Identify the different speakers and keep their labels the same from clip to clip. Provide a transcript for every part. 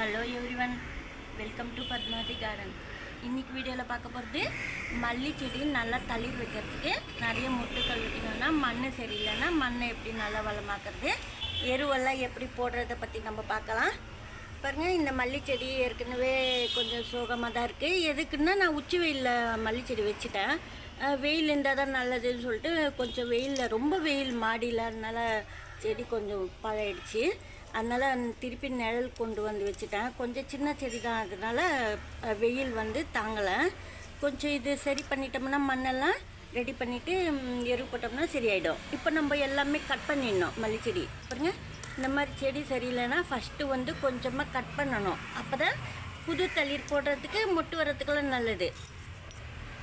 Speaker 1: Hello everyone welcome to Padmavathi garden இன்னைக்கு வீடியோவில் பார்க்க போகிறது மல்லி செடி நல்லா தளிர் வைக்கிறதுக்கு நிறைய முட்டுக்கள் வைக்கணும்னா மண் சரியில்லைன்னா மண்ணை எப்படி நல்லா வளமாக்குறது எருவெல்லாம் எப்படி போடுறத பற்றி நம்ம பார்க்கலாம். பாருங்கள் இந்த மல்லி செடி ஏற்கனவே கொஞ்சம் சோகமாக தான் இருக்குது எதுக்குன்னா நான் உச்சி வெயிலில் மல்லி செடி வச்சுட்டேன். வெயில் இருந்தால் தான் நல்லதுன்னு சொல்லிட்டு கொஞ்சம் வெயிலில் ரொம்ப வெயில் மாடியில் அதனால் செடி கொஞ்சம் பழகிடுச்சு. அதனால் திருப்பி நிழல் கொண்டு வந்து வச்சுட்டேன். கொஞ்சம் சின்ன செடி தான் அதனால் வெயில் வந்து தாங்கலை. கொஞ்சம் இது சரி பண்ணிட்டோம்னா மண்ணெல்லாம் ரெடி பண்ணிவிட்டு எரு போட்டோம்னா சரியாயிடும். இப்போ நம்ம எல்லாமே கட் பண்ணிடணும் மல்லிச்செடி. செடி பாருங்க இந்த மாதிரி செடி சரியில்லைன்னா ஃபஸ்ட்டு வந்து கொஞ்சமாக கட் பண்ணணும். அப்போ தான் புது தளிர் போடுறதுக்கு மொட்டு வர்றதுக்கெல்லாம் நல்லது.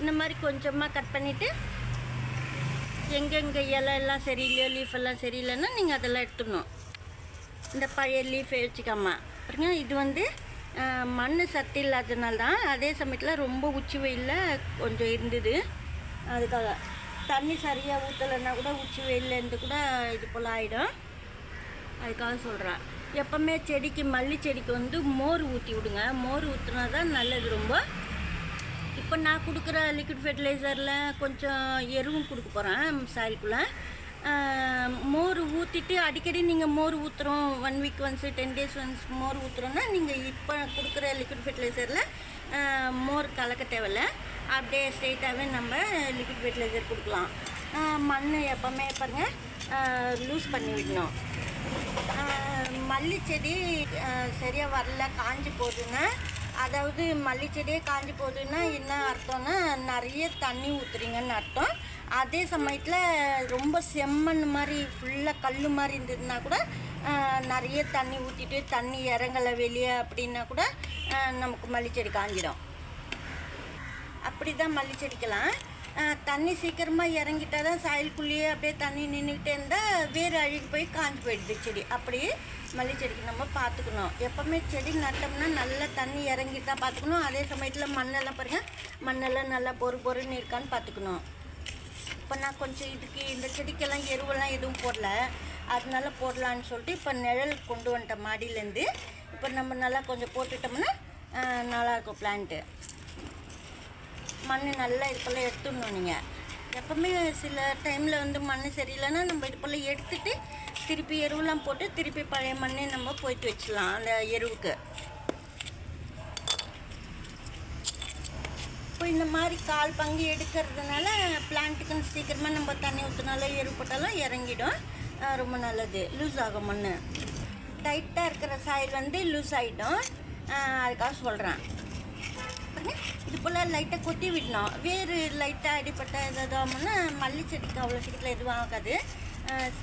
Speaker 1: இந்த மாதிரி கொஞ்சமாக கட் பண்ணிவிட்டு எங்கெங்கே இலை எல்லாம் சரியில்லையோ லீஃப் எல்லாம் சரியில்லைன்னா நீங்கள் அதெல்லாம் எடுத்துடணும். இந்த பழைய லீஃப் வச்சுக்காம பாருங்க இது வந்து மண் சத்து இல்லாததுனால தான் அதே சமயத்தில் ரொம்ப உச்சி வெயிலில் கொஞ்சம் இருந்தது. அதுக்காக தண்ணி சரியாக ஊற்றலைன்னா கூட உச்சி வெயிலேருந்து இருந்து கூட இது போல் ஆகிடும் அதுக்காக சொல்கிறேன் எப்போவுமே செடிக்கு மல்லி செடிக்கு வந்து மோர் ஊற்றி விடுங்க. மோர் ஊற்றினா தான் நல்லது ரொம்ப. இப்போ நான் கொடுக்குற லிக்விட் ஃபெர்டிலைசரில் கொஞ்சம் எருவும் கொடுக்க போகிறேன் சாரிக்குள்ளே மோர் ஊற்றிட்டு அடிக்கடி நீங்கள் மோர் ஊற்றுறோம் one week once ten days once மோர் ஊற்றுறோன்னா நீங்கள் இப்போ கொடுக்குற லிக்விட் ஃபெர்டிலைசரில் மோர் கலக்க தேவையில்ல. அப்படியே ஸ்ட்ரெயிட்டாகவே நம்ம லிக்விட் ஃபெர்டிலைசர் கொடுக்கலாம். மண் எப்போவுமே பாருங்கள் லூஸ் பண்ணி விடணும். மல்லிச்செடி சரியாக வரல காஞ்சி போகுதுன்னா அதாவது மல்லிச்செடியே காஞ்சி போகுதுன்னா என்ன அர்த்தம்னா நிறைய தண்ணி ஊற்றுறீங்கன்னு அர்த்தம். அதே சமயத்தில் ரொம்ப செம்மண் மாதிரி ஃபுல்லாக கல் மாதிரி இருந்ததுன்னா கூட நிறைய தண்ணி ஊற்றிட்டு தண்ணி இறங்கலை வெளியே அப்படின்னா கூட நமக்கு மல்லிச்செடி காஞ்சிடும். அப்படி தான் மல்லிச்செடிக்கலாம் தண்ணி சீக்கிரமாக இறங்கிட்டா தான் சாயலுக்குள்ளேயே அப்படியே தண்ணி நின்றுக்கிட்டே இருந்தால் வேர் அழுகி போய் காஞ்சி போயிடுது செடி. அப்படி மல்லி செடிக்கு நம்ம பார்த்துக்கணும். எப்போவுமே செடி நட்டோம்னா நல்லா தண்ணி இறங்கிட்டா பார்த்துக்கணும். அதே சமயத்தில் மண்ணெல்லாம் பாருங்கள் மண்ணெல்லாம் நல்லா பொறு பொறுன்னு இருக்கான்னு பார்த்துக்கணும். இப்போ நான் கொஞ்சம் இதுக்கு இந்த செடிக்கெல்லாம் எருவெல்லாம் எதுவும் போடல. அதனால போடலான்னு சொல்லிட்டு இப்போ நிழல் கொண்டு வந்துட்டேன் மாடியிலேருந்து இப்போ நம்ம நல்லா கொஞ்சம் போட்டுட்டோம்னா நல்லாயிருக்கும் பிளான்ட்டு மண் நல்லா இது எடுத்துடணும் நீங்கள் எப்போவுமே சில டைமில் வந்து மண் சரியில்லைன்னா நம்ம இது போல் திருப்பி எருவெலாம் போட்டு திருப்பி பழைய மண்ணே நம்ம போயிட்டு வச்சிடலாம் அந்த எருவுக்கு. இப்போ இந்த மாதிரி கால் பங்கு எடுக்கிறதுனால பிளான்ட்டுக்குன்னு சீக்கிரமாக நம்ம தண்ணி ஊற்றினாலும் எரு போட்டாலும் இறங்கிடும். ரொம்ப நல்லது. லூஸ் ஆகும் மண் டைட்டாக இருக்கிற சாயில் வந்து லூஸ் ஆகிடும் அதுக்காக சொல்கிறேன் இது போல் லைட்டாக கொத்தி விடணும். வேறு லைட்டாக அடிப்பட்ட எதாவதுன்னா மல்லி செடிக்கு அவ்வளோ சீக்கிரத்தில் எதுவும் ஆகாது.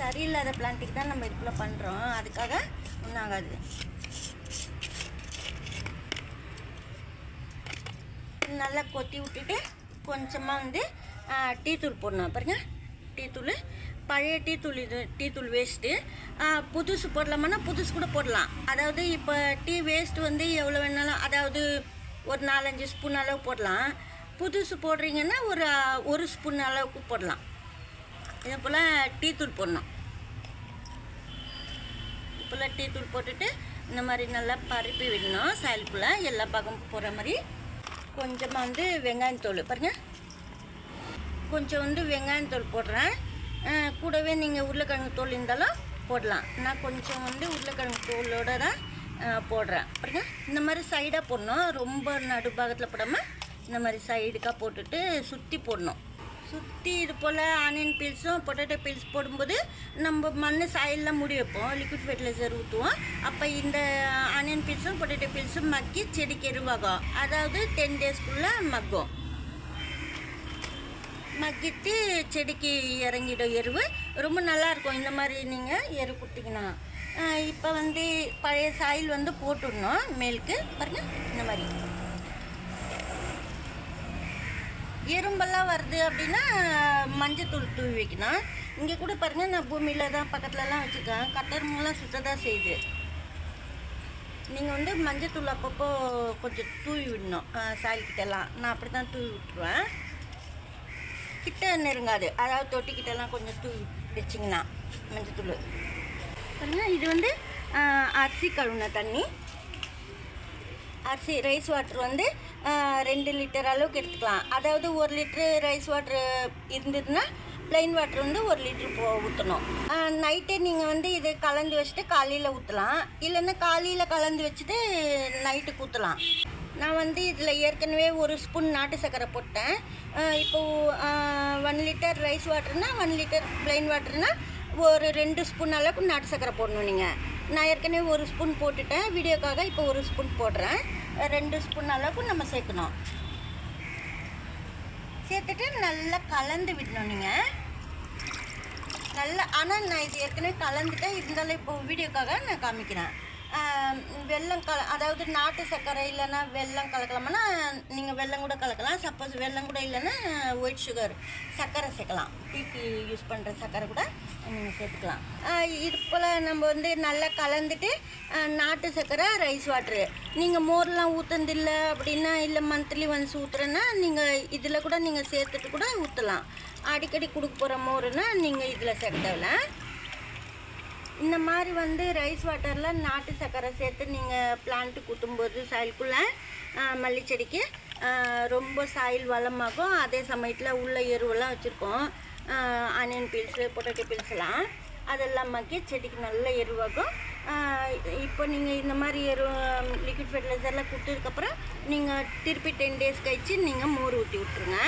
Speaker 1: சரியில்லாத பிளான்ட்டுக்கு தான் நம்ம இது போல் பண்ணுறோம் அதுக்காக ஒன்றும் ஆகாது. நல்லா கொத்தி விட்டுட்டு கொஞ்சமாக வந்து டீ தூள் போடணும். பாருங்க. டீ தூள். பழைய டீ தூள் இது டீ தூள் வேஸ்ட்டு புதுசு போடலாமான்னா புதுசு கூட போடலாம். அதாவது இப்போ டீ வேஸ்ட் வந்து எவ்வளோ வேணாலும் அதாவது ஒரு நாலஞ்சு ஸ்பூன் அளவு போடலாம். புதுசு போடுறீங்கன்னா ஒரு ஒரு ஸ்பூன் அளவுக்கு போடலாம். இதே போல் டீ தூள் போடணும். இப்போல்லாம் டீ தூள் போட்டுட்டு இந்த மாதிரி நல்லா பரப்பி விடணும். சாயலுக்குள்ளே எல்லா பக்கம் போகிற மாதிரி கொஞ்சமாக வந்து வெங்காயத்தோல் பாருங்கள் கொஞ்சம் வந்து வெங்காயத்தோல் போடுறேன். கூடவே நீங்கள் உருளைக்கிழங்கு தோல் இருந்தாலும் போடலாம். நான் கொஞ்சம் வந்து உருளைக்கிழங்கு தோலோட தான் போடுறேன். பாருங்க. இந்த மாதிரி சைடாக போடணும். ரொம்ப நடுபாகத்தில் போடாமல் இந்த மாதிரி சைடுக்காக போட்டுட்டு சுற்றி போடணும். சுற்றி இது போல் ஆனியன் பீல்ஸும் பொட்டேட்டோ பீல்ஸ் போடும்போது நம்ம மண் சாயிலெலாம் முடி வைப்போம். லிக்விட் ஃபெர்டிலைசர் ஊற்றுவோம் அப்போ இந்த ஆனியன் பீல்ஸும் பொட்டேட்டோ பீல்ஸும் மக்கி செடிக்கு எருவாகும் அதாவது டென் டேஸ்க்குள்ளே மக்கும். மக்கிட்டு செடிக்கு இறங்கிடும் எருவு. ரொம்ப நல்லா இருக்கும். இந்த மாதிரி நீங்கள் எரு கொடுத்தீங்கன்னா இப்போ வந்து பழைய சாயில் வந்து போட்டுடணும். மேலுக்கு பாருங்கள் இந்த மாதிரி. எறும்பெல்லாம் வருது அப்படின்னா மஞ்சத்தூள் தூவி வைக்கணும். இங்கே கூட பாருங்கள் நான் பூமியில் தான் பக்கத்துலலாம் வச்சுருக்கேன். கட்டருமெல்லாம் சுத்த தான் செய்யுது. நீங்கள் வந்து மஞ்சத்தூள் அப்பப்போ கொஞ்சம் தூவி விடணும். சாயல்கிட்டலாம் நான் அப்படி தான் தூவி விட்டுருவேன். கிட்ட நெருங்காது. அதாவது தொட்டிக்கிட்டலாம் கொஞ்சம் தூவி வச்சிங்கன்னா மஞ்சத்தூள் பாருங்கள் இது வந்து அரிசி கழுவுன தண்ணி. அரிசி ரைஸ் வாட்டர் வந்து ரெண்டு லிட்டர் அளவுக்கு எடுத்துக்கலாம். அதாவது ஒரு லிட்ரு ரைஸ் வாட்ரு இருந்ததுன்னா ப்ளைன் வாட்டர் வந்து ஒரு லிட்ரு போ ஊற்றணும் நைட்டே நீங்கள் வந்து இது கலந்து வச்சுட்டு காலையில் ஊற்றலாம் இல்லைன்னா காலையில் கலந்து வச்சுட்டு நைட்டுக்கு ஊற்றலாம் நான் வந்து இதில் ஏற்கனவே ஒரு ஸ்பூன் நாட்டு சர்க்கரை போட்டேன். இப்போது ஒன் லிட்டர் ரைஸ் வாட்டர்னா ஒன் லிட்டர் ப்ளைன் வாட்டர்னா ஒரு ரெண்டு ஸ்பூன் அளவுக்கு நாட்டு சர்க்கரை போடணும் நீங்கள் நான் ஏற்கனவே ஒரு ஸ்பூன் போட்டுட்டேன். வீடியோக்காக இப்போ ஒரு ஸ்பூன் போடுறேன். ரெண்டு ஸ்பூன் அளவுக்கு நம்ம சேர்க்கணும். சேர்த்துட்டு நல்லா கலந்து விடணும் நீங்கள் நல்லா ஆனால் நான் இது ஏற்கனவே கலந்துட்டேன். இருந்தாலும் இப்போ வீடியோக்காக நான் காமிக்கிறேன். வெள்ளம் கல அதாவது நாட்டு சர்க்கரை இல்லைன்னா வெள்ளம் கலக்கலாமான்னா நீங்கள் வெள்ளம் கூட கலக்கலாம். சப்போஸ் வெள்ளம் கூட இல்லைன்னா ஒயிட் சுகர் சர்க்கரை சேர்க்கலாம். டீக்கு யூஸ் பண்ணுற சர்க்கரை கூட நீங்கள் சேர்த்துக்கலாம். இது போல் நம்ம வந்து நல்லா கலந்துட்டு நாட்டு சர்க்கரை ரைஸ் வாட்ரு நீங்கள் மோர்லாம் ஊற்றுனதில்ல அப்படின்னா இல்லை மந்த்லி ஒன்ஸ் ஊற்றுறேன்னா நீங்கள் இதில் கூட நீங்கள் சேர்த்துட்டு கூட ஊற்றலாம் அடிக்கடி கொடுக்க போகிற மோருன்னா நீங்கள் இதில் சேர்க்க தேவையில்ல. இந்த மாதிரி வந்து ரைஸ் வாட்டரில் நாட்டு சர்க்கரை சேர்த்து நீங்கள் பிளான்ட்டு குத்தும்போது சாயலுக்குள்ளே மல்லிச்செடிக்கு ரொம்ப சாயில் வளமாகும். அதே சமயத்தில் உள்ள எருவெல்லாம் வச்சுருக்கோம். ஆனியன் பீல்ஸு பொட்டேட்டோ பீல்ஸ்லாம் அதெல்லாம் மக்கி செடிக்கு நல்ல எருவாகும். இப்போ நீங்கள் இந்த மாதிரி எரு லிக்விட் ஃபெர்டிலைசர்லாம் கொடுத்ததுக்கப்புறம் நீங்கள் திருப்பி டென் டேஸ் கழித்து நீங்கள் மோர் ஊற்றி விட்ருங்க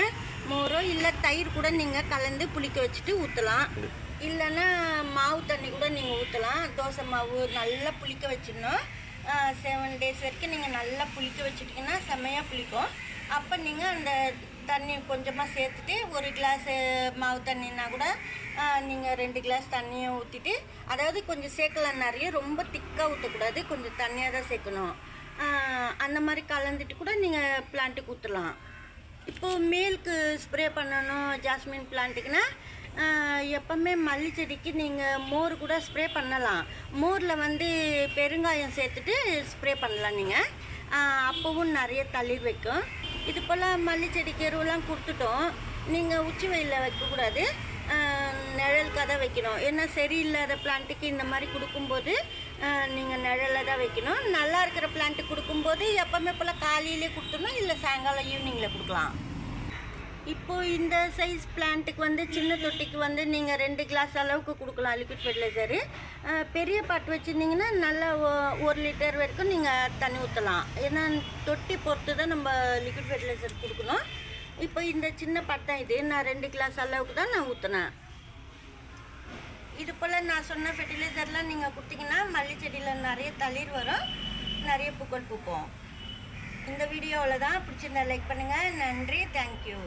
Speaker 1: மோரோ இல்லை தயிர் கூட நீங்கள் கலந்து புளிக்க வச்சுட்டு ஊற்றலாம் இல்லைன்னா மாவு தண்ணி கூட நீங்கள் ஊற்றலாம் தோசை மாவு நல்லா புளிக்க வச்சிடணும். செவன் டேஸ் வரைக்கும் நீங்கள் நல்லா புளிக்க வச்சுட்டிங்கன்னா செம்மையாக புளிக்கும். அப்போ நீங்கள் அந்த தண்ணி கொஞ்சமாக சேர்த்துட்டு ஒரு கிளாஸ் மாவு தண்ணின்னா கூட நீங்கள் ரெண்டு கிளாஸ் தண்ணியை ஊற்றிட்டு அதாவது கொஞ்சம் சேர்க்கலாம் நிறைய ரொம்ப திக்காக ஊற்றக்கூடாது கொஞ்சம் தண்ணியாக தான் சேர்க்கணும். அந்த மாதிரி கலந்துட்டு கூட நீங்கள் பிளான்ட்டுக்கு ஊற்றலாம் இப்போது மேலுக்கு ஸ்ப்ரே பண்ணணும் ஜாஸ்மின் பிளான்ட்டுக்குன்னா எப்போவுமே மல்லி செடிக்கு நீங்கள் மோர் கூட ஸ்ப்ரே பண்ணலாம். மோரில் வந்து பெருங்காயம் சேர்த்துட்டு ஸ்ப்ரே பண்ணலாம் நீங்கள் அப்போவும் நிறைய தளிர் வைக்கும். இது போல் மல்லி செடிக்கு எருவெல்லாம் கொடுத்துட்டோம். நீங்கள் உச்சி வெயிலில் வைக்கக்கூடாது நிழலுக்காக தான் வைக்கணும். ஏன்னா சரியில்லாத பிளான்ட்டுக்கு இந்த மாதிரி கொடுக்கும்போது நீங்கள் நிழலில் தான் வைக்கணும். நல்லா இருக்கிற பிளான்ட்டு கொடுக்கும்போது எப்போவுமே போல் காலையிலே கொடுத்துடணும் இல்லை சாயங்காலம் ஈவினிங்கில் கொடுக்கலாம். இப்போ இந்த சைஸ் பிளான்ட்டுக்கு வந்து சின்ன தொட்டிக்கு வந்து நீங்கள் ரெண்டு கிளாஸ் அளவுக்கு கொடுக்கலாம் லிக்விட் ஃபெர்டிலைசரு பெரிய பாட்டு வச்சுருந்தீங்கன்னா நல்லா ஒரு லிட்டர் வரைக்கும் நீங்கள் தண்ணி ஊற்றலாம் ஏன்னா தொட்டி பொறுத்து தான் நம்ம லிக்விட் ஃபெர்டிலைசர் கொடுக்கணும். இப்போ இந்த சின்ன பாட்டு தான் இது. நான் ரெண்டு கிளாஸ் அளவுக்கு தான் நான் ஊற்றினேன் இது போல் நான் சொன்ன ஃபெர்டிலைசர்லாம் நீங்கள் கொடுத்தீங்கன்னா மல்லி செடியில் நிறைய தளிர் வரும். நிறைய பூக்கள் பூக்கும். இந்த வீடியோவில் தான் பிடிச்சிருந்தா லைக் பண்ணுங்கள் நன்றி. தேங்க்யூ